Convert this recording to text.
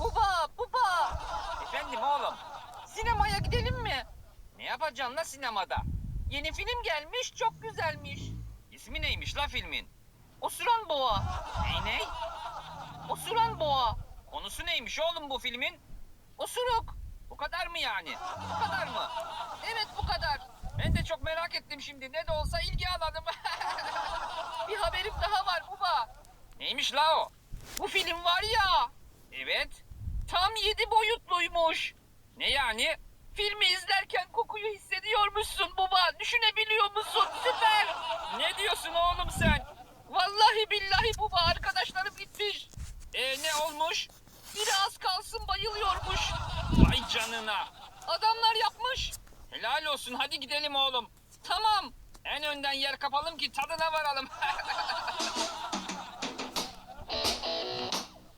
Baba, baba. Efendim oğlum. Sinemaya gidelim mi? Ne yapacaksın la sinemada? Yeni film gelmiş, çok güzelmiş. İsmi neymiş la filmin? Osuran Boğa. Ney ney? Osuran Boğa. Konusu neymiş oğlum bu filmin? Osuruk. Bu kadar mı yani? Bu kadar mı? Evet bu kadar. Ben de çok merak ettim şimdi. Ne de olsa ilgi alalım. Daha var baba. Neymiş la o? Bu film var ya. Evet. Tam yedi boyutluymuş. Ne yani? Filmi izlerken kokuyu hissediyormuşsun baba. Düşünebiliyor musun? Süper. Ne diyorsun oğlum sen? Vallahi billahi baba arkadaşlarım gitmiş. E ne olmuş? Biri az kalsın bayılıyormuş. Vay canına. Adamlar yapmış. Helal olsun hadi gidelim oğlum. Tamam. En önden yer kapalım ki tadına varalım.